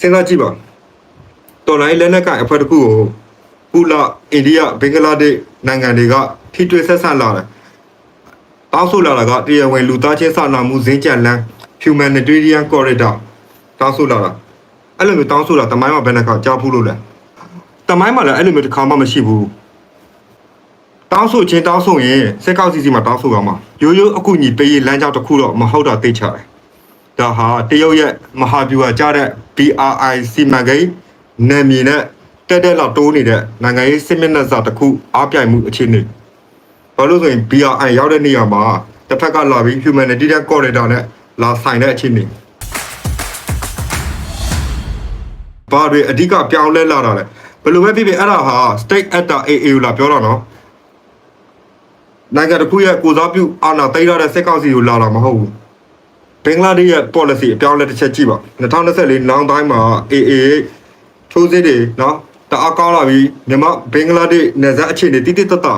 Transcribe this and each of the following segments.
စဉ်းစားကြည့်ပါတော်လိုင်းလက်နက်ကင်အဖွဲ့တစ်ခုကိုကုလအိန္ဒိယဘင်္ဂလားဒေ့ရှ်နိုင်ငံတွေကထိတွေ့ဆက်ဆံလာတယ်တောင်းဆိုလာတာကတရားဝင်လူသားချင်းစာနာမှုဈေးကြံလန်း humanitarian corridor တောင်းဆိုလာတာအဲ့လိုမျိုးတောင်းဆိုတာတမိုင်းမှာဘယ်နှခါကြားဘူးလို့လဲတမိုင်းမှာလည်းအဲ့လိုမျိုးတစ်ခါမှမရှိဘူးတောင်းဆိုချင်းတောင်းဆိုရင်စက်ကောက်စီစီမှာတောင်းဆိုရမှာရိုးရိုးအကူအညီပေးရေးလမ်းကြောင်းတစ်ခုတော့မဟုတ်တာသိချတယ် ဒါဟာတရုတ်ရဲ့မဟာဗျူဟာကြားတဲ့ BRI စီမံကိန်းနယ်မြေနဲ့တက်တက်လောက်တိုးနေတဲ့နိုင်ငံရေးစစ်မျက်နှာစာတစ်ခုအားပြိုင်မှုအခြေအနေဘာလို့ဆိုရင် BRI ရောက်တဲ့နေရာမှာတစ်ဖက်ကလာပြီး humanitarian corridor နဲ့လာဆိုင်တဲ့အခြေအနေဘာတွေအဓိကပြောင်းလဲလာတာလဲဘယ်လိုပဲဖြစ်ဖြစ်အဲ့ဒါဟာ state actor AA ကိုလာပြောတာနော်နိုင်ငံတစ်ခုရဲ့ကိုစားပြုအာဏာသိမ်းရတဲ့စစ်ကောင်စီကိုလာတာမဟုတ်ဘူး ဘင်္ဂလားဒေ့ရှ်ရဲ့ policy အပြောင်းလဲတစ်ချက်ကြည့်ပါ2024နောက်ပိုင်းမှာ AA ထိုးစစ်တွေနော်တအားကောင်းလာပြီးမြန်မာဘင်္ဂလားဒေ့ရှ်နယ်စပ်အခြေအနေတိတိတတ်တာ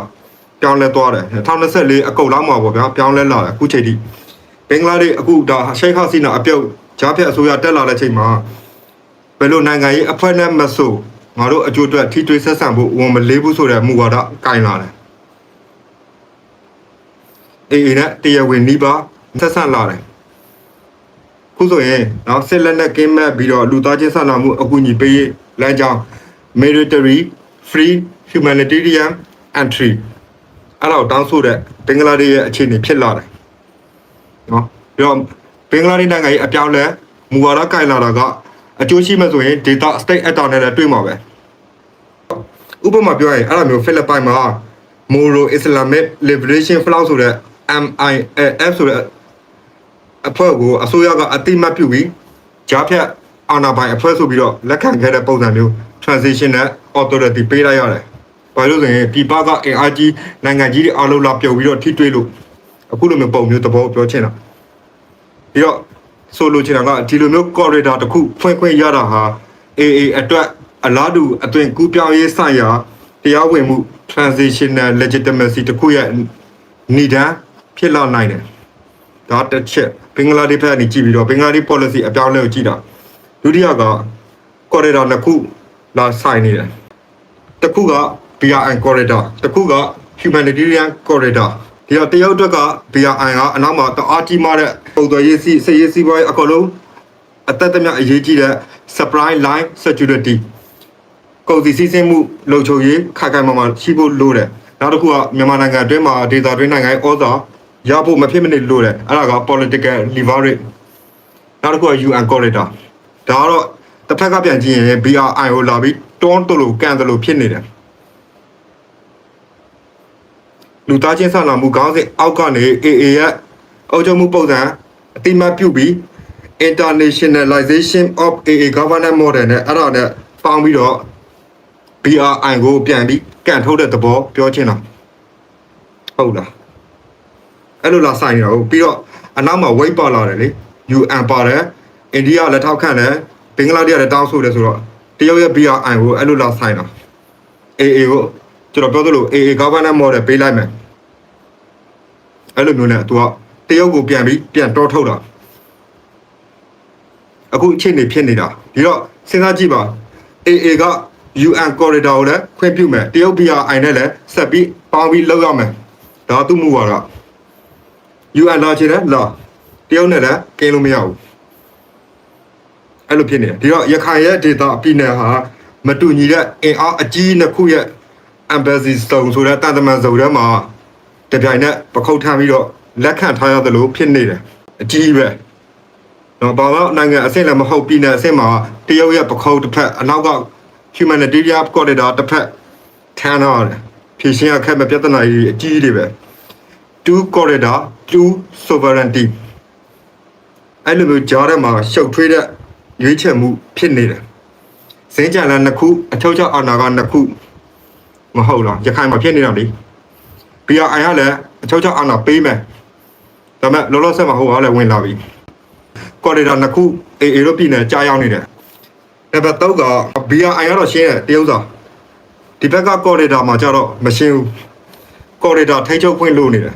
ပြောင်းလဲသွားတယ်2024အကုတ်လောက်မှာပေါ့ဗျာပြောင်းလဲလာတယ်အခုချိန်ထိဘင်္ဂလားဒေ့ရှ်အခုဒါရှိတ်ခါစီနာအပြုတ်ဂျားဖြတ်အစိုးရတက်လာတဲ့ချိန်မှာဘယ်လိုနိုင်ငံရေးအဖွဲ့နဲ့မဆိုငါတို့အကျိုးအတွက်ထိတွေ့ဆက်ဆံဖို့ဝန်မလေးဘူးဆိုတဲ့မူဝါဒကင်လာတယ်အေးအေးနဲ့တရားဝင်နှီးပါဆက်ဆံလာတယ် ခုဆိုရင်နော်စစ်လက်နက်ကင်းမဲ့ပြီးတော့လူသားချင်းစာနာမှုအကူအညီပေးရေးလမ်းကြောင်း military free humanitarian entry အဲ့တော့တောင်းဆိုတဲ့ဘင်္ဂလားဒေ့ရှ်ရဲ့အခြေအနေဖြစ်လာတယ်နော်ပြီးတော့ဘင်္ဂလားဒေ့ရှ်နိုင်ငံရဲ့အပြောင်းလဲမူဝါဒကင်လာတာကအကျိုးရှိမဲ့ဆိုရင် data state actor နဲ့လည်းတွေ့မှာပဲဥပမာပြောရင်အဲ့လိုမျိုးဖိလစ်ပိုင်မှာ Moro Islamic Liberation Front ဆိုတဲ့ MILF ဆိုတဲ့ အဖွဲ့ကိုအစိုးရကအတိမတ်ပြုပြီးဂျားဖြတ်အာဏာပိုင်အဖွဲ့ဆိုပြီးတော့လက်ခံခဲ့တဲ့ပုံစံမျိုး transitional authority ပေးလိုက်ရတယ်။ဘာလို့လဲဆိုရင်ဒီပါကအင်အားကြီးနိုင်ငံကြီးတွေအားလုံးလာပြုတ်ပြီးတော့ထိတွေ့လို့အခုလိုမျိုးပုံမျိုးသဘောပြောချင်တာ။ပြီးတော့ဆိုလိုချင်တာကဒီလိုမျိုး corridor တစ်ခုဖွင့်ခွင့်ရတာဟာ AA အတွက်အလားတူအသွင်ကူးပြောင်းရေးဆိုင်ရာတရားဝင်မှု transitional legitimacy တစ်ခုရဲ့နေတန်းဖြစ်လာနိုင်တယ်။ဒါတစ်ချက် ဘင်္ဂလားဒေ့ရှ်ဘက်ကနေကြည့်ပြီးတော့ဘင်္ဂလားဒေ့ရှ် policy အပြောင်းအလဲကိုကြည့်တာဒုတိယက corridor နှစ်ခုလာဆိုင်နေတယ်တစ်ခုက BRI corridor တစ်ခုက humanitarian corridor ဒီတော့တရုတ်အတွက်က BRI ကအနောက်မှာတအားကြီးမားတဲ့ပုံသွယ်ရေးစီစစ်ရေးစီးပွားရေးအကုန်လုံးအသက်သမအရေးကြီးတဲ့ supply line security ကုန်စည်စီးဆင်းမှုလုံခြုံရေးခိုင်ခိုင်မာမာရှိဖို့လိုတယ်နောက်တစ်ခုကမြန်မာနိုင်ငံအတွင်းမှာဒေသတွင်းနိုင်ငံရဲ့ဩဇာ ရဖို့မဖြစ်မနေလိုတယ်အဲ့ဒါက political leverage နောက်တစ်ခုက UN corridor ဒါကတော့တစ်ဖက်ကပြန်ကြည့်ရင် BRI ကိုလာပြီးတွန်းတလို့ကန်တလို့ဖြစ်နေတယ်လူသားချင်းစာနာမှုခေါင်းစဉ်အောက်ကနေ AA ရဲ့အုပ်ချုပ်မှုပုံစံအတိမတ်ပြုပြီး internationalization of AA governance model နဲ့အဲ့ဒါနဲ့ပေါင်းပြီးတော့ BRI ကိုပြန်ပြီးကန်ထုတ်တဲ့သဘောပြောချင်တာဟုတ်လား အဲ့လိုလာဆိုင်နေတာဟုတ်ပြီးတော့အနောက်မှာ weight ပါလာတယ်လေ UN ပါတယ်အိန္ဒိယလက်ထောက်ခံတယ်ဘင်္ဂလားဒေ့ရှ်လည်းတောင်းဆိုတယ်ဆိုတော့တရုတ်ရဲ့ BRI ကိုအဲ့လိုလာဆိုင်တာ AA ကိုကျွန်တော်ပြောသလို AA governance model ပေးလိုက်မယ်အဲ့လိုမျိုးနဲ့သူကတရုတ်ကိုပြန်ပြီးပြန်တောထုတ်တာအခုအချိန်နေဖြစ်နေတာဒီတော့စဉ်းစားကြည့်ပါ AA က UN corridor ကိုလည်းခွင့်ပြုမယ်တရုတ် BRI နဲ့လည်းဆက်ပြီးပေါင်းပြီးလုပ်ရမယ်ဒါသူ့မူဝါဒ UN လာချင်တယ်လာတရုတ်နဲ့လည်းကင်းလို့မရဘူးအဲ့လိုဖြစ်နေတယ်ဒီတော့ရခိုင်ရဲ့ data ပြည်နယ်ဟာမတူညီတဲ့အင်အားအကြီးနှစ်ခုရဲ့ embassy စုံဆိုတဲ့တန်တမန်စုံထဲမှာတပြိုင်နက်ပခုတ်ထမ်းပြီးတော့လက်ခံထားရတယ်လို့ဖြစ်နေတယ်အကြီးပဲတော့ဘာလို့နိုင်ငံအဆင့်လည်းမဟုတ်ပြည်နယ်အဆင့်မှာတရုတ်ရဲ့ပခုတ်တစ်ဖက်အနောက်က humanitarian corridor တစ်ဖက်ထမ်းတော့တယ်ဖြည့်ရှင်းရခက်မဲ့ပြဿနာကြီးအကြီးတွေပဲ two corridor two sovereignty အဲ့လိုမျိုးကြားထဲမှာရှုပ်ထွေးတဲ့ရွေးချယ်မှုဖြစ်နေတယ်စင်းကြံလန်းနှစ်ခုအထောက်ချအာဏာကနှစ်ခုမဟုတ်လားရခိုင်မှာဖြစ်နေတာလေ BRI ကလည်းအထောက်ချအာဏာပေးမယ်ဒါပေမဲ့လောလောဆယ်မှာဟိုကလည်းဝင်လာပြီ corridor နှစ်ခု AA တို့ပြည်နယ်ကြားရောက်နေတယ်နံပါတ်3က BRI ကတော့ရှင်းတယ်တရုတ်စာဒီဘက်က corridor မှာကျတော့မရှင်းဘူး corridor ထိချုပ်ခွင့်လို့နေတယ်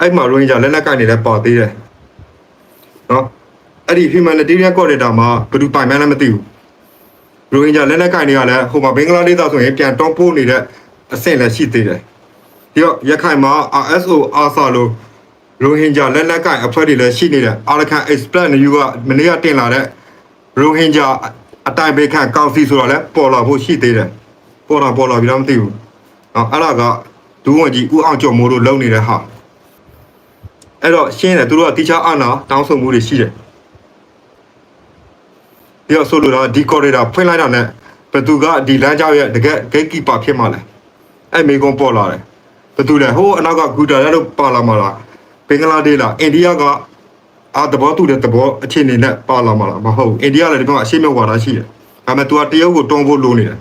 အဲ့မှာရိုဟင်ဂျာလက်နက်ကင်နေလဲပါသေးတယ်နော်အဲ့ဒီ humanitarian corridor မှာဘယ်သူပိုင်မှန်းလည်းမသိဘူးရိုဟင်ဂျာလက်နက်ကင်တွေကလည်းဟိုမှာဘင်္ဂလားဒေ့ရှ်သားဆိုရင်ပြန်တွန်းပို့နေတဲ့အဆင့်လည်းရှိသေးတယ်ပြီးတော့ရခိုင်မှာ RSO ARSA လို့ရိုဟင်ဂျာလက်နက်ကင်အဖွဲ့တွေလည်းရှိနေတယ် Arakan Express နေယူကမနေ့ကတင်လာတဲ့ရိုဟင်ဂျာအတိုင်ပင်ခံကောင်စီဆိုတော့လည်းပေါ်လာဖို့ရှိသေးတယ်ပေါ်လာပေါ်လာပြီးတော့မသိဘူးနော်အဲ့ဒါကဒူးဝင်ကြီးဦးအောင်ကျော်မိုးတို့လုံနေတဲ့ဟာ အဲ့တော့ရှင်းတယ်သူတို့ကတိကျအာနာတောင်းဆိုမှုတွေရှိတယ်ပြီးတော့ဆိုလိုတာဒီ corridor ဖွင့်လိုက်တာနဲ့ဘယ်သူကဒီလမ်းကြောင်းရဲ့တကယ် gatekeeper ဖြစ်မှာလဲအဲ့မိကုံပေါ်လာတယ်ဘယ်သူလဲဟိုးအနောက်ကဂူတာရတို့ပါလာမှာလားဘင်္ဂလားဒေ့ရှ်လားအိန္ဒိယကအာတဘောတူတဲ့တဘောအခြေအနေနဲ့ပါလာမှာလားမဟုတ်ဘူးအိန္ဒိယလည်းဒီမှာအရှိမြောက်ဝါဒရှိတယ်ဒါပေမဲ့ तू ကတရုတ်ကိုတွန်းဖို့လိုနေတယ်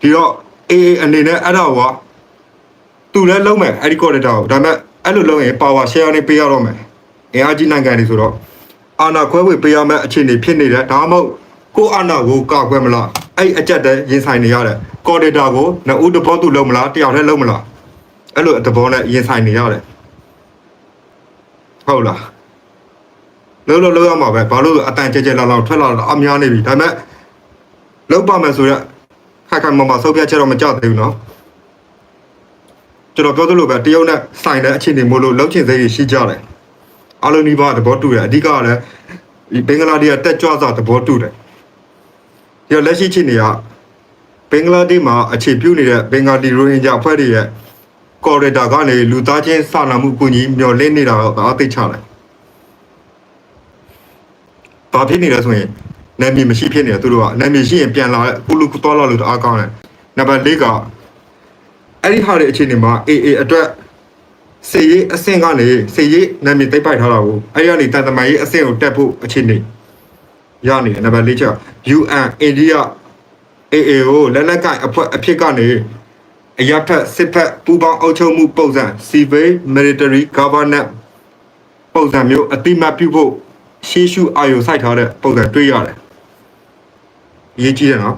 ဒီတော့အေးအနေနဲ့အဲ့ဒါကသူလည်းလုံးမယ်အဲ့ဒီ corridor ကိုဒါပေမဲ့ အဲ့လိုလုံးရင် power share နဲ့ပေးရတော့မယ်အင်အားကြီးနိုင်ငံတွေဆိုတော့အာဏာခွဲဝေပေးရမယ့်အခြေအနေဖြစ်နေတယ်ဒါမှမဟုတ်ကိုယ်အာဏာကိုကာကွယ်မလားအဲ့အကြက်တည်းရင်ဆိုင်နေရတယ် corridor ကိုနှစ်ဦးတစ်ပေါက်သူလုံးမလားတယောက်တည်းလုံးမလားအဲ့လိုတဘောနဲ့ရင်ဆိုင်နေရတယ်ဟုတ်လားလုံးလုံးလုံးရမှာပဲဘာလို့လဲအတန်ကြဲကြဲလောက်လောက်ထွက်လာတော့အများနေပြီဒါပေမဲ့လုံးပါမယ်ဆိုရက်ခက်ခက်မမဆုပ်ပြတ်ချက်တော့မကြောက်သေးဘူးနော် ကျွန်တော်ပြောသလိုပဲတရုတ်နဲ့ဆိုင်တဲ့အခြေအနေမို့လို့လောက်ချင်စိတ်ရှိကြတယ်အလုံးနီးပါးသဘောတူတယ်အဓိကကလည်းဒီဘင်္ဂလားဒေ့ရှ်တက်ကြွစွာသဘောတူတယ်ဒီတော့လက်ရှိအခြေအနေကဘင်္ဂလားဒေ့ရှ်မှာအခြေပြုနေတဲ့ဘင်္ဂါလီရိုဟင်ဂျာအဖွဲ့တွေရဲ့ corridor ကနေလူသားချင်းစာနာမှုကူညီမျှော်လင့်နေတာတော့အသိချတယ်။ဘာဖြစ်နေလဲဆိုရင်နာမည်မရှိဖြစ်နေတယ်သူတို့ကနာမည်ရှိရင်ပြန်လာကုလူတော်လာလို့တအားကောင်းတယ်။နံပါတ်၄က အဲ့ဒီဟာတွေအခြေအနေမှာ AA အတွက်စေရေးအဆင့်ကနေစေရေးနာမည်တိတ်ပိုက်ထားတာကိုအဲ့ဒီကနေတန်တမာရေးအဆင့်ကိုတက်ဖို့အခြေအနေရနေတယ်နံပါတ်၄ချက် UN India AA ကိုလက်နက်ကင်အဖွဲ့အဖြစ်ကနေအရက်ဖက်စစ်ဖက်ပူးပေါင်းအုပ်ချုပ်မှုပုံစံ civil military governance ပုံစံမျိုးအတိမတ်ပြုဖို့ရှေးရှုအာရုံစိုက်ထားတဲ့ပုံစံတွေ့ရတယ်။ရေးကြည့်ရနော်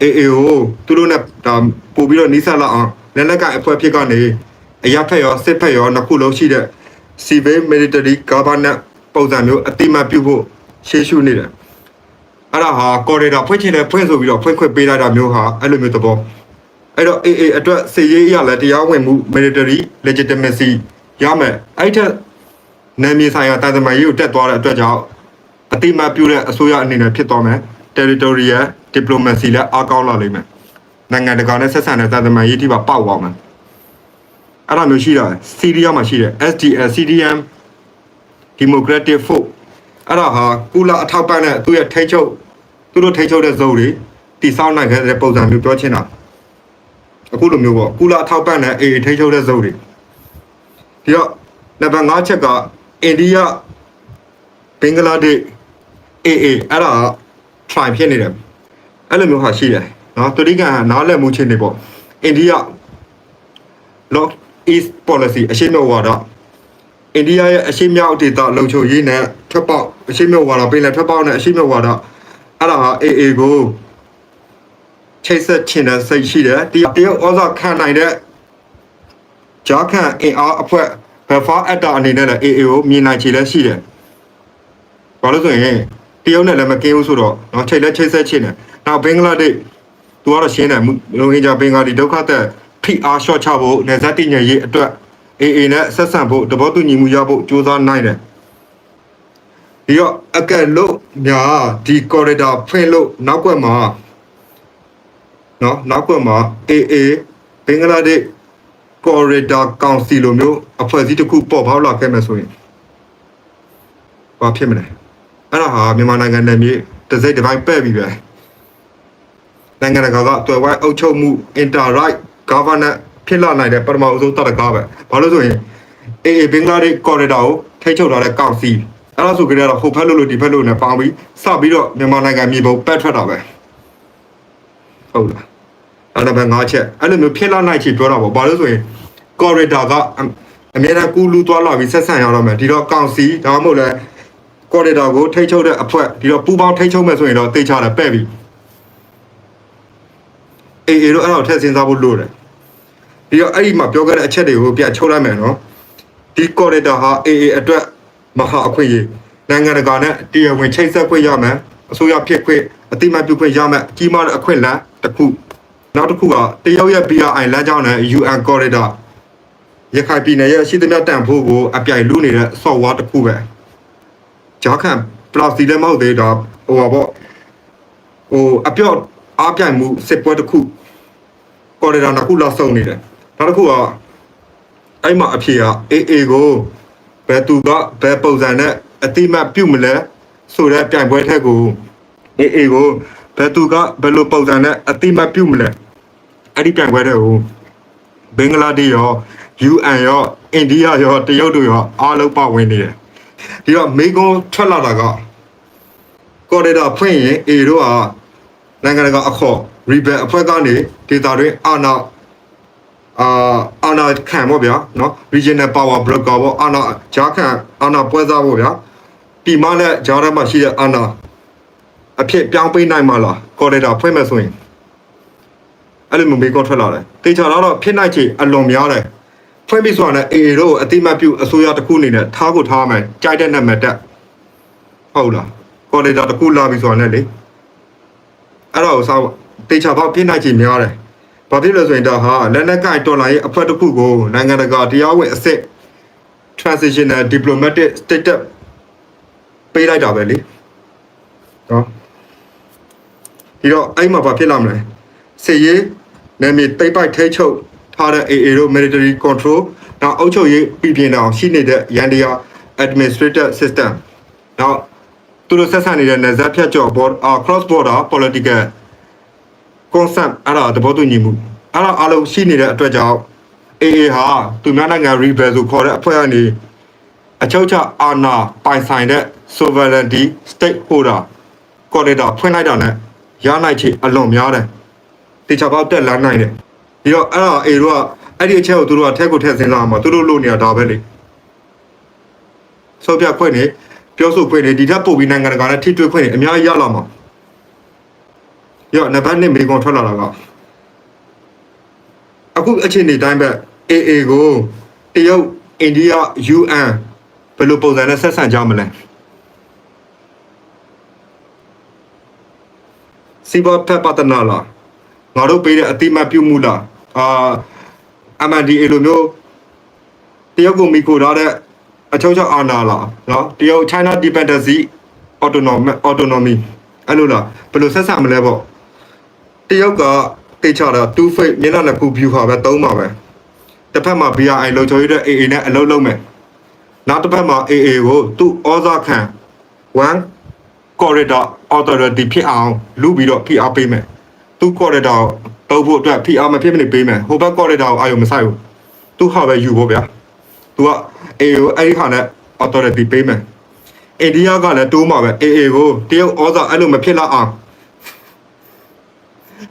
UN India AAO သူတို့နဲ့ဒါပို့ပြီးတော့နီးစပ်လာအောင်လက်နက်ကင်အဖွဲ့ဖြစ်ကနေအရက်ဖက်ရောစစ်ဖက်ရောနှစ်ခုလုံးရှိတဲ့ civil military governance ပုံစံမျိုးအတိမတ်ပြုဖို့ရှေးရှုနေတယ်။အဲ့ဒါဟာ corridor ဖွင့်ချင်တယ်ဖွင့်ဆိုပြီးတော့ဖွင့်ခွင့်ပေးလိုက်တာမျိုးဟာအဲ့လိုမျိုးသဘောအဲ့တော့ AA အတွက်စေရေးအရလည်းတရားဝင်မှု military legitimacy ရမယ်အဲ့ထက်နာမည်ဆိုင်ရာတာသမန်ရေးကိုတက်သွားတဲ့အတွက်ကြောင့်အတိမတ်ပြုတဲ့အစိုးရအနေနဲ့ဖြစ်သွားမယ် territorial diplomacy လည်းအားကောင်းလာလိမ့်မယ်နိုင်ငံတကာနဲ့ဆက်ဆံတဲ့တာသမန်ရေးတိပါပေါက်သွားမယ်အဲ့ဒါမျိုးရှိတာစီးရီးယားမှာရှိတယ် SDL CDM Democratic Force အဲ့ဒါဟာကုလအထောက်ပံ့တဲ့သူ့ရဲ့ထိတ်ချုပ် သူတို့ထိတ်ချုပ်တဲ့ဇုံတွေတိစောင်းနိုင်ခဲ့တဲ့ပုံစံမျိုးပြောချင်တာအခုလိုမျိုးပေါ့ကုလအထောက်ပံ့တဲ့အေးထိတ်ချုပ်တဲ့ဇုံတွေဒီတော့နံပါတ်5ချက်ကအိန္ဒိယဘင်္ဂလားဒေ့ရှ်အေးအေးအဲ့ဒါ try ဖြစ်နေတယ်အဲ့လိုမျိုးဟာရှိတယ်နော်တူရိကန်ကနားလည်မှုချင်းနေပေါ့အိန္ဒိယ lock east policy အရှိမြောက်ဝါဒအိန္ဒိယရဲ့အရှိမြောက်ဒေသလုံခြုံရေးနဲ့ထွက်ပေါက်အရှိမြောက်ဝါဒပြင်လဲထွက်ပေါက်နဲ့အရှိမြောက်ဝါဒအဲ့ဒါဟာ AA ကိုချိတ်ဆက်ချင်တဲ့စိတ်ရှိတယ်တရုတ်တရုတ်ဩဇာခံနိုင်တဲ့ဂျာခန်အင်အားအဖွဲ့ဘယ်ဖာအက်တာအနေနဲ့လည်း AA ကိုမြင်နိုင်ချေလည်းရှိတယ်ဘာလို့ဆိုရင်တ ရုတ်နဲ့လည်းမကင်းဘူးဆိုတော့နော်ချိန်လက်ချိတ်ဆက်ချင်းတယ်နောက်ဘင်္ဂလားဒေ့ရှ်သူကတော့ရှင်းတယ်လုံငင်ကြဘင်္ဂါလီဒုက္ခသက်ဖိအားလျှော့ချဖို့နေဆက်တည်ငြိမ်ရေးအတွက်အေအေနဲ့ဆက်ဆံဖို့သဘောတူညီမှုရဖို့ကြိုးစားနိုင်တယ်ဒီတော့အကက်လို့ညာဒီ corridor ဖွင့်လို့နောက်ွက်မှာနော်နောက်ွက်မှာ AA ဘင်္ဂလားဒေ့ corridor council လိုမျိုးအဖွဲ့အစည်းတစ်ခုပေါ်ပေါက်လာခဲ့မှဆိုရင်ဘာဖြစ်မလဲ အဲ့ဒါဟာမြန်မာနိုင်ငံနယ်မြေတစ်စိတ်တစ်ပိုင်းပဲ့ပြီပဲနိုင်ငံတကာကတွယ်ဝိုင်းအုပ်ချုပ်မှု inter-right governance ဖြစ်လာနိုင်တဲ့ပထမအဆုံးတရကားပဲဘာလို့ဆိုရင်အေအေဘင်္ဂလားဒေ့ရှ် corridor ကိုထိချုပ်ထားတဲ့ကောင်စီအဲ့ဒါဆိုကြတော့ဟိုဖက်လို့လို့ဒီဖက်လို့နဲ့ပေါင်းပြီးစပြီးတော့မြန်မာနိုင်ငံမြေပုံပက်ထွက်တာပဲဟုတ်လားအဲ့ဒါပဲငါးချက်အဲ့လိုမျိုးဖြစ်လာနိုင်ချေပြောတာပေါ့ဘာလို့ဆိုရင် corridor ကအအများအားကူလူသွားလာပြီးဆက်ဆံရတော့မယ်ဒီတော့ကောင်စီဒါမှမဟုတ်လဲ corridor ကိုထိချုပ်တဲ့အဖွဲ့ဒီတော့ပူပေါင်းထိချုပ်မယ်ဆိုရင်တော့တေချာတယ်ပဲ့ပြီအေအေတို့အဲ့ဒါကိုထည့်စဉ်းစားဖို့လိုတယ်ပြီးတော့အဲ့ဒီမှာပြောခဲ့တဲ့အချက်တွေကိုပြန်ချုပ်လိုက်မယ်နော်ဒီ corridor ဟာ AA အတွက်မဟာအခွင့်အရေးနိုင်ငံတကာနဲ့တရားဝင်ချိတ်ဆက်ခွင့်ရမယ်အစိုးရဖြစ်ခွင့်အတိမတ်ပြုခွင့်ရမယ်ကြီးမားတဲ့အခွင့်အလမ်းတစ်ခုနောက်တစ်ခုကတရုတ်ရဲ့ BRI လမ်းကြောင်းနဲ့ UN Corridor ရခိုင်ပြည်နယ်ရဲ့ရှိသမျှတန်ဖိုးကိုအပြိုင်လူနေတဲ့ software တစ်ခုပဲ ဂျာခံပလာစတီလည်းမဟုတ်သေးတော့ဟိုပါပေါ့ဟိုအပြော့အားပြိုင်မှုစစ်ပွဲတစ်ခု corridor တစ်ခုလောက်စုံနေတယ်နောက်တစ်ခုကအဲ့မှာအဖြေက AA ကိုဘယ်သူကဘယ်ပုံစံနဲ့အတိမတ်ပြုတ်မလဲဆိုတဲ့ပြိုင်ပွဲထက်ကို AA ကိုဘယ်သူကဘယ်လိုပုံစံနဲ့အတိမတ်ပြုတ်မလဲအဲ့ဒီပြိုင်ပွဲတဲ့ကိုဘင်္ဂလားဒေ့ရှ်ရော UN ရောအိန္ဒိယရောတရုတ်တို့ရောအားလုံးပါဝင်နေတယ် ဒီတော့မိကွန်းထွက်လာတာကကော်ဒေတာဖွင့်ရင်အေတို့ကနိုင်ငံတကာအခေါ် rebel အဖွဲ့ကနေဒေတာတွင်အာနာအာအာနာခံပေါ့ဗျာနော် regional power broker ပေါ့အာနာဂျာခံအာနာပွဲစားပေါ့ဗျာပြည်မနဲ့ဂျာရမှာရှိတဲ့အာနာအဖြစ်ပြောင်းပေးနိုင်မှာလားကော်ဒေတာဖွင့်မယ်ဆိုရင်အဲ့လိုမျိုးမေးကောထွက်လာတယ်တေချာတော့ဖြစ်နိုင်ချေအလွန်များတယ် ဖွင့်ပြီးဆိုတာနဲ့ AA တို့အတိမတ်ပြုအစိုးရတစ်ခုအနေနဲ့ထားကိုထားမယ်ကြိုက်တဲ့နာမည်တက်ဟုတ်လားကော်ရီဒါတစ်ခုလာပြီးဆိုတာနဲ့လေအဲ့တော့ဆောက်တေချာပေါက်ပြင်းနိုင်ချင်များတယ်ဘာဖြစ်လို့ဆိုရင်ဒါဟာလက်နက်ကင်တော်လိုင်းရဲ့အဖွဲ့တစ်ခုကိုနိုင်ငံတကာတရားဝင်အစ်စ် transitional diplomatic status ပေးလိုက်တာပဲလေနော်ဒီတော့အဲ့မှာဘာဖြစ်လာမလဲစေရေးနာမည်တိတ်ပိုက်ထိချုပ် ထားတဲ့ AA တို့ military control နောက်အုပ်ချုပ်ရေးပြည်ပြင်းအောင်ရှိနေတဲ့ရန်တရား administrative system နောက်သူတို့ဆက်ဆံနေတဲ့နယ်စပ်ဖြတ်ကျော် border cross border political concept အဲ့ဒါသဘောတူညီမှုအဲ့ဒါအလုံးရှိနေတဲ့အတွက်ကြောင့် AA ဟာသူများနိုင်ငံ rebel ဆိုခေါ်တဲ့အဖွဲ့ကနေအချုပ်ချအာဏာပိုင်ဆိုင်တဲ့ sovereignty stakeholder corridor ဖွင့်လိုက်တာနဲ့ရနိုင်ချေအလွန်များတယ်တေချာပေါက်တက်လာနိုင်တယ် ဒီတော့အဲ့ဒါ A တို့ကအဲ့ဒီအချက်ကိုသူတို့ကထက်ကိုထက်စဉ်းစားမှာသူတို့လုပ်နေတာဒါပဲလေဆိုပြခွင့်နေပြောဆိုခွင့်နေဒီထက်ပိုပြီးနိုင်ငံတကာနဲ့ထိတွေ့ခွင့်နေအများကြီးရလာမှာရောနံပါတ်1မေကွန်ထွက်လာတာကအခုအချိန်နေတိုင်းပဲ AA ကိုတရုတ်အိန္ဒိယ UN ဘယ်လိုပုံစံနဲ့ဆက်ဆံကြမလဲစီဘောဖက်ပတ်တနာလား ငါတို့ပေးတဲ့အတိမတ်ပြုမှုလားအာ MNDA လိုမျိုးတရုတ်ကိုမိခိုထားတဲ့အချုပ်ချအာဏာလားနော်တရုတ် China dependency autonomy autonomy အဲ့လိုလားဘယ်လိုဆက်ဆံမလဲပေါ့တရုတ်ကတေချာတာ two face မျက်နှာနှစ်ခု view ဟာပဲသုံးပါပဲတစ်ဖက်မှာ BRI လုံချိုရတဲ့ AA နဲ့အလုပ်လုပ်မယ်နောက်တစ်ဖက်မှာ AA ကိုသူ့ဩဇာခံ1 corridor authority ဖြစ်အောင်လူပြီးတော့ PR ပေးမယ် သူ corridor တုပ်ဖို့အတွက် PR မဖြစ်မနေပေးမယ်ဟိုဘက် corridor ကိုအာရုံမဆိုင်ဘူးသူဟာပဲယူဖို့ဗျာသူက AA ကိုအဲ့ဒီခါနဲ့ authority ပေးမယ်အိန္ဒိယကလည်းတိုးမှာပဲ AA ကိုတရုတ်ဩဇာအဲ့လိုမဖြစ်လောက်အောင်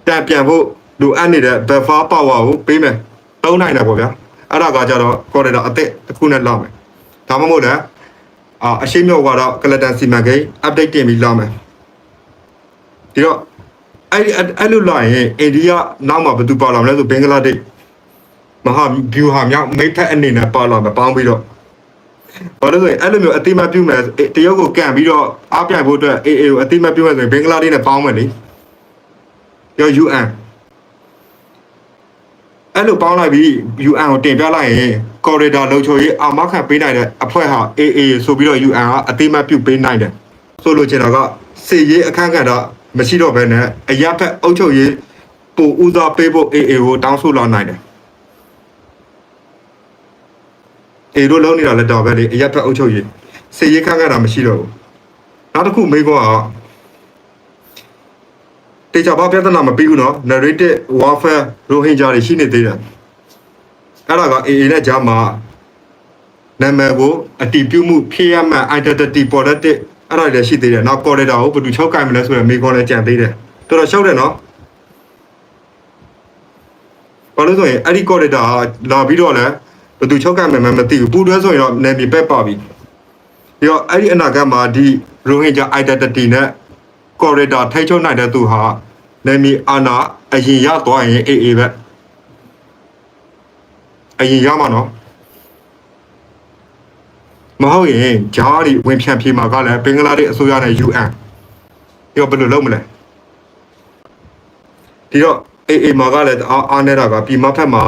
တန်ပြန်ဖို့လူအပ်နေတဲ့ buffer power ကိုပေးမယ်တုံးနိုင်တယ်ပေါ့ဗျာအဲ့ဒါကကြတော့ corridor အသက်တစ်ခုနဲ့လောက်မယ်ဒါမှမဟုတ်လည်းအာအရှိမြောက်ကတော့ကလတန်စီမံကိန်း update တင်ပြီးလောက်မယ်ဒီတော့ အဲ့ဒီအဲ့လိုလာရင်အိန္ဒိယနောက်မှာဘယ်သူပါလာမလဲဆိုဘင်္ဂလားဒေ့ရှ်မဟာဗျူဟာမြောက်မိတ်ဖက်အနေနဲ့ပါလာမှာပေါင်းပြီးတော့ဘာလို့လဲအဲ့လိုမျိုးအတိမပြုမယ်တရုတ်ကိုကန်ပြီးတော့အားပြိုင်ဖို့အတွက် AA ကိုအတိမပြုမယ်ဆိုရင်ဘင်္ဂလားဒေ့ရှ်နဲ့ပေါင်းမယ်လေရော UN အဲ့လိုပေါင်းလိုက်ပြီး UN ကိုတင်ပြလိုက်ရင် corridor လုံချိုရေးအာမခံပေးနိုင်တဲ့အဖွဲ့ဟာ AA ဆိုပြီးတော့ UN ကအတိမပြုပေးနိုင်တယ်ဆိုလိုချင်တာကစေရေးအခန့်ကဏ္ဍ မရှိတော့ဘဲနဲ့အရက်ဖက်အုပ်ချုပ်ရေးပိုဦးစားပေးဖို့ AA ကိုတောင်းဆိုလာနိုင်တယ်အေတို့လုံးနေတာလည်းတော့ပဲလေအရက်ဖက်အုပ်ချုပ်ရေးစေရေးခန့်ကဏ္ဍမရှိတော့ဘူးနောက်တစ်ခုမေးခွန်းကတေချာဘာပြဿနာမပြီးဘူးနော် narrative warfare ရိုဟင်ဂျာတွေရှိနေသေးတယ်အဲ့ဒါက AA နဲ့ဂျာမှာနာမည်ကိုအတီးပြုမှုဖြစ်ရမှန် identity politics အဲ့ဒါတွေလည်းရှိသေးတယ်နောက် corridor ကိုဘယ်သူချုပ်ကင်မလဲဆိုတော့မေခွန်လည်းကြံသေးတယ်တော်တော်ရှောက်တယ်နော်ဘာလို့ဆိုရင်အဲ့ဒီ corridor ကလာပြီးတော့လည်းဘယ်သူချုပ်ကင်မယ်မသိဘူးပူတွဲဆိုရင်တော့နေမြေပက်ပါပြီပြီးတော့အဲ့ဒီအနာဂတ်မှာဒီရိုဟင်ဂျာ identity နဲ့ corridor ထိချုပ်နိုင်တဲ့သူဟာနေမြေအာနာအရင်ရသွားရင်အေးအေးပဲအရင်ရမှာနော် မဟုတ်ရင်ဂျားတွေဝင်ဖြန့်ပြေးမှာကလည်းဘင်္ဂလားဒေ့ရှ်အစိုးရနဲ့ UN ဒီတော့ဘယ်လိုလုပ်မလဲဒီတော့အေးအေးမှာကလည်းအားအားနေတာကပြည်မဖက်မှာ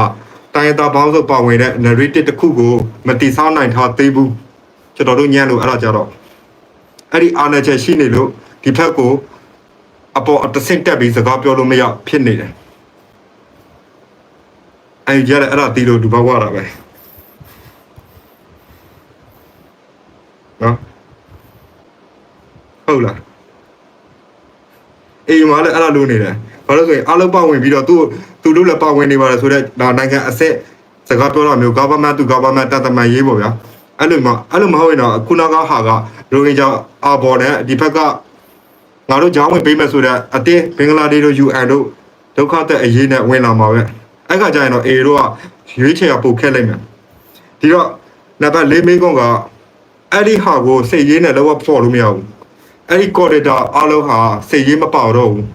တိုင်းရင်းသားဘောင်းစုပါဝင်တဲ့ narrative တစ်ခုကိုမတိဆောက်နိုင်ထားသေးဘူးကျွန်တော်တို့ညံ့လို့အဲ့ဒါကြတော့အဲ့ဒီအားနေချက်ရှိနေလို့ဒီဖက်ကိုအပေါ်အတဆင့်တက်ပြီးစကားပြောလို့မရဖြစ်နေတယ်အဲ့ဒီကြတဲ့အဲ့ဒါတီးလို့ဒူဘောက်ရတာပဲ နော်ဟုတ်လားအေးမာလည်းအဲ့လိုလုပ်နေတယ်ဘာလို့ဆိုရင်အားလုံးပါဝင်ပြီးတော့သူ့သူတို့လည်းပါဝင်နေပါတယ်ဆိုတော့ဒါနိုင်ငံအဆက်စကားပြောတာမျိုး government to government တတ်တမန်ရေးပေါ့ဗျာအဲ့လိုမှအဲ့လိုမဟုတ်ရင်တော့ခုနကဟာကရိုဟင်ဂျာအာဘော်နဲ့ဒီဘက်ကငါတို့ကြောင်းဝင်ပေးမယ်ဆိုတော့အတင်းဘင်္ဂလားဒေ့ရှ်တို့ UN တို့ဒုက္ခသက်အရေးနဲ့ဝင်လာမှာပဲအဲ့ခါကျရင်တော့အေတို့ကရွေးချယ်ရပုတ်ခက်လိုက်မယ်ဒီတော့နံပါတ်၄မိကုန်းက အဲ့ဒီဟာကိုစိတ်ရေးနဲ့လောကဖော်လို့မရဘူးအဲ့ဒီ corridor အလုံးဟာစိတ်ရေးမပေါတော့ဘူး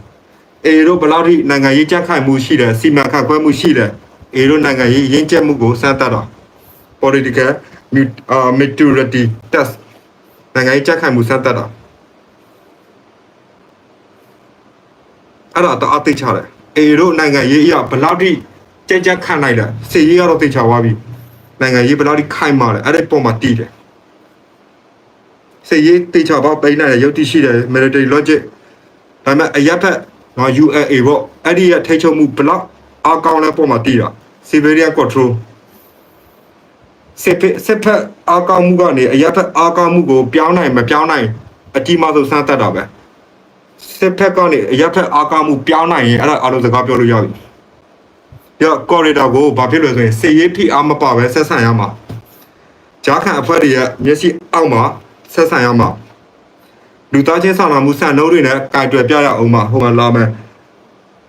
အေတို့ဘယ်လောက်ထိနိုင်ငံရေးကြက်ခိုင်မှုရှိတယ်စီမံခန့်ခွဲမှုရှိတယ်အေတို့နိုင်ငံရေးရင်းကျက်မှုကိုစမ်းသပ်တာ political mut- uh, maturity test နိုင်ငံရေးကြက်ခိုင်မှုစမ်းသပ်တာအဲ့ဒါတော့အသိချတယ်အေတို့နိုင်ငံရေးအရဘယ်လောက်ထိကြက်ကြက်ခံနိုင်တယ်စီရေးကတော့သိချသွားပြီနိုင်ငံရေးဘယ်လောက်ထိခိုင်မာလဲအဲ့ဒီပုံမှာတည်တယ် စေရေးတေချာပေါက်ပိန်းနိုင်တဲ့ရုပ်တိရှိတဲ့ military logic ဒါပေမဲ့အရက်ဖက်နော် ULA ပေါ့အဲ့ဒီရဲ့ထိချုပ်မှုဘလောက်အကောင်းလဲပုံမှာတည်တာ civilian control စစ်ဖက်စစ်ဖက်အကောင်းမှုကနေအရက်ဖက်အကောင်းမှုကိုပြောင်းနိုင်မပြောင်းနိုင်အကြီးမားဆုံးစမ်းသပ်တာပဲစစ်ဖက်ကနေအရက်ဖက်အကောင်းမှုပြောင်းနိုင်ရင်အဲ့ဒါအားလုံးစကားပြောလို့ရပြီပြ corridor ကိုဘာဖြစ်လို့လဲဆိုရင်စေရေးဖိအားမပါပဲဆက်ဆံရမှာဂျားခံအဖွဲ့တွေရဲ့မျက်စိအောက်မှာ ဆက်ဆံရမှာလူသားချင်းစာနာမှုစံနှုန်းတွေနဲ့ကြိုက်တွယ်ပြရအောင်မှာဟိုမှာလာမယ်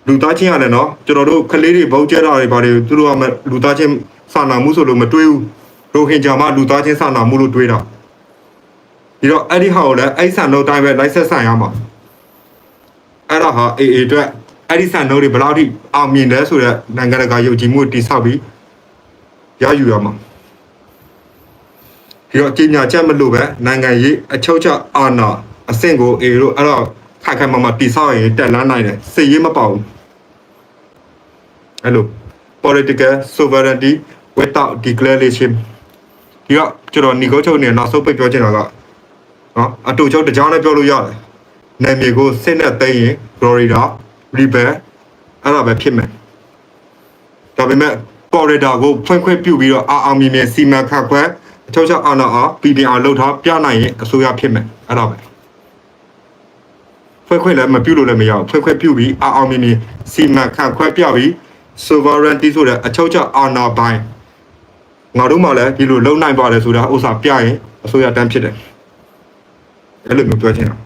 လူသားချင်းရတယ်နော်ကျွန်တော်တို့ကလေးတွေဘုံကျဲတာတွေဘာတွေသူတို့ကမလူသားချင်းစာနာမှုဆိုလို့မတွေးဘူးရိုဟင်ဂျာမှလူသားချင်းစာနာမှုလို့တွေးတာဒီတော့အဲ့ဒီဟာကိုလည်းအဲ့ဆန်နှုန်းတိုင်းပဲလိုက်ဆက်ဆံရမှာအဲ့ဒါဟာအေအေအတွက်အဲ့ဒီဆန်နှုန်းတွေဘယ်လောက်ထိအောင်မြင်တယ်ဆိုတော့နိုင်ငံတကာယုံကြည်မှုတည်ဆောက်ပြီးရယူရမှာ ဒီတော့ကြီးညာချက်မလို့ပဲနိုင်ငံရေးအချုပ်ချအာဏာအဆင့်ကိုအေတို့အဲ့တော့ခိုင်ခိုင်မာမာတိဆောက်ရင်တက်လန်းနိုင်တယ်စိတ်ရေးမပေါဘူးအဲ့လို political sovereignty without declaration ဒီတော့ကျွန်တော်ညီကုန်းချုပ်နေနောက်ဆုံးပိတ်ပြောချင်တာကနော်အတူချုပ်တစ်ကြောင်းနဲ့ပြောလို့ရတယ်နာမည်ကိုစစ်နဲ့သိမ်းရင် Florida rebel အဲ့ဒါပဲဖြစ်မယ်ဒါပေမဲ့ corridor ကိုဖွင့်ခွင့်ပြုပြီးတော့အာအောင်မြင်မြင်စီမံခန့်ခွဲ အထောက်အချက်အာဏာအား PDR လောက်ထားပြနိုင်ရင်အစိုးရဖြစ်မယ်အဲ့ဒါပဲဖွင့်ခွင့်လည်းမပြုလို့လည်းမရဘူးဖွင့်ခွင့်ပြုပြီးအာအောင်မြင်မြင်စီမံခန့်ခွဲပြပြီး sovereignty ဆိုတဲ့အထောက်အချက်အာဏာပိုင်းငါတို့မှလည်းဒီလိုလုံနိုင်ပါတယ်ဆိုတာဥစ္စာပြရင်အစိုးရတန်းဖြစ်တယ်အဲ့လိုမျိုးပြောချင်တာ